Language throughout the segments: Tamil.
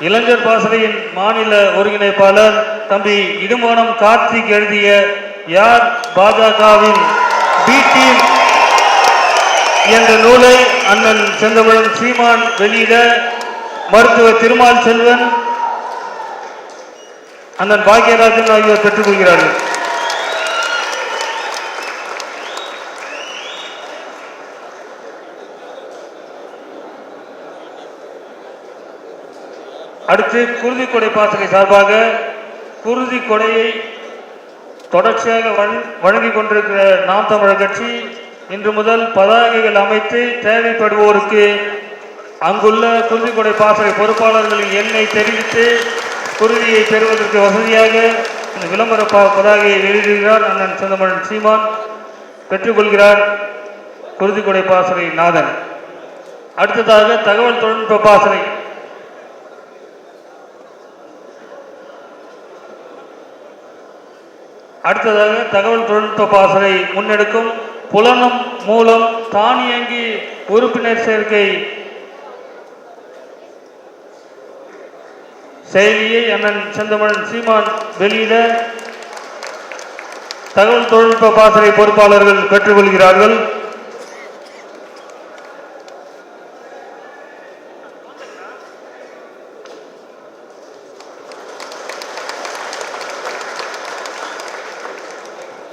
இளைஞர் பாசறையின் மாநில ஒருங்கிணைப்பாளர் தம்பி இடுமோனம் கார்த்திக் எழுதிய யார் பாஜகவின் பி டீம் என்ற நூலை அண்ணன் செந்தமிழன் சீமான் வெளியிட மருத்துவர் திருமால் செல்வன் அண்ணன் பாக்யராஜன் ஆகியோர் பெற்றுக்கொள்கிறார்கள். அடுத்து குருதி கொடை பாசறை சார்பாக குருதி கொடையை தொடர்ச்சியாக வழங்கி வழங்கிக் கொண்டிருக்கிற நாம் தமிழர் கட்சி இன்று முதல் பதாகைகள் அமைத்து தேவைப்படுவோருக்கு அங்குள்ள குருதி கொடை பாசறை பொறுப்பாளர்களின் எண்ணை தெரிவித்து குருதியை பெறுவதற்கு வசதியாக இந்த விளம்பர ப- பதாகையை வெளியிடுகிறார் அண்ணன் செந்தமழன் சீமான் பெற்றுக்கொள்கிறார் குருதி கொடை பாசறை நாதன். அடுத்ததாக தகவல் தொழில்நுட்ப பாசறை. அடுத்ததாக தகவல் தொழில்நுட்ப பாசறை முன்னெடுக்கும் புலனம் மூலம் தானியங்கி உறுப்பினர் சேர்க்கை செயலியை அண்ணன் செந்தமன் சீமான் வெளியிட தகவல் தொழில்நுட்ப பாசறை பொறுப்பாளர்கள் பெற்றுக்கொள்கிறார்கள்.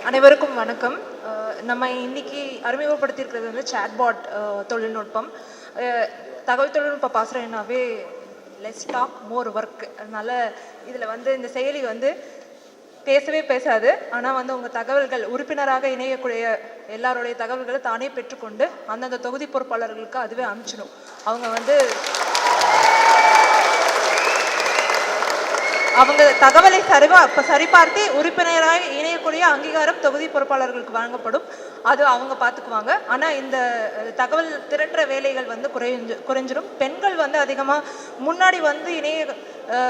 அனைவருக்கும் வணக்கம். நம்ம இன்னைக்கு அறிமுகப்படுத்தியிருக்கிறது வந்து சேட்பாட் தொழில்நுட்பம். தகவல் தொழில்நுட்ப பாசுரம்னாவே லெஸ் டாக் மோர் ஒர்க் அதனால் இதில் வந்து இந்த செயலி வந்து பேசவே பேசாது. ஆனால் வந்து உங்கள் தகவல்கள் உறுப்பினராக இணையக்கூடிய எல்லாருடைய தகவல்களை தானே பெற்றுக்கொண்டு அந்தந்த தொகுதி பொறுப்பாளர்களுக்கு அதுவே அனுப்பிச்சிடும். அவங்க வந்து அவங்க தகவலை சரிவா சரிபார்த்து உறுப்பினராக இணையக்கூடிய அங்கீகாரம் தொகுதி பொறுப்பாளர்களுக்கு வழங்கப்படும். அது அவங்க பார்த்துக்குவாங்க ஆனால் இந்த தகவல் திரட்டுற வேலைகள் வந்து குறைஞ்சு குறைஞ்சிரும். பெண்கள் வந்து அதிகமாக முன்னாடி வந்து இணைய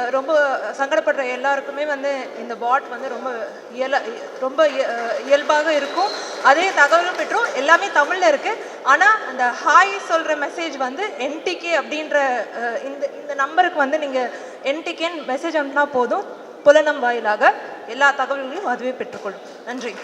ரொம்ப சங்கடப்படுற எல்லாருக்குமே வந்து இந்த பாட் வந்து ரொம்ப இயல ரொம்ப இய- இயல்பாக இருக்கும். அதே தகவலும் பெற்றோம். எல்லாமே தமிழில் இருக்குது ஆனால் அந்த ஹாய் சொல்கிற மெசேஜ் வந்து என்டிகே அப்படின்ற இந்த இந்த நம்பருக்கு வந்து நீங்கள் என்டிகேன்னு மெசேஜ் அனுப்பினா போதும். புலனம் வாயிலாக எல்லா தகவல்களையும் அதுவே பெற்றுக்கொள்ளும். நன்றி.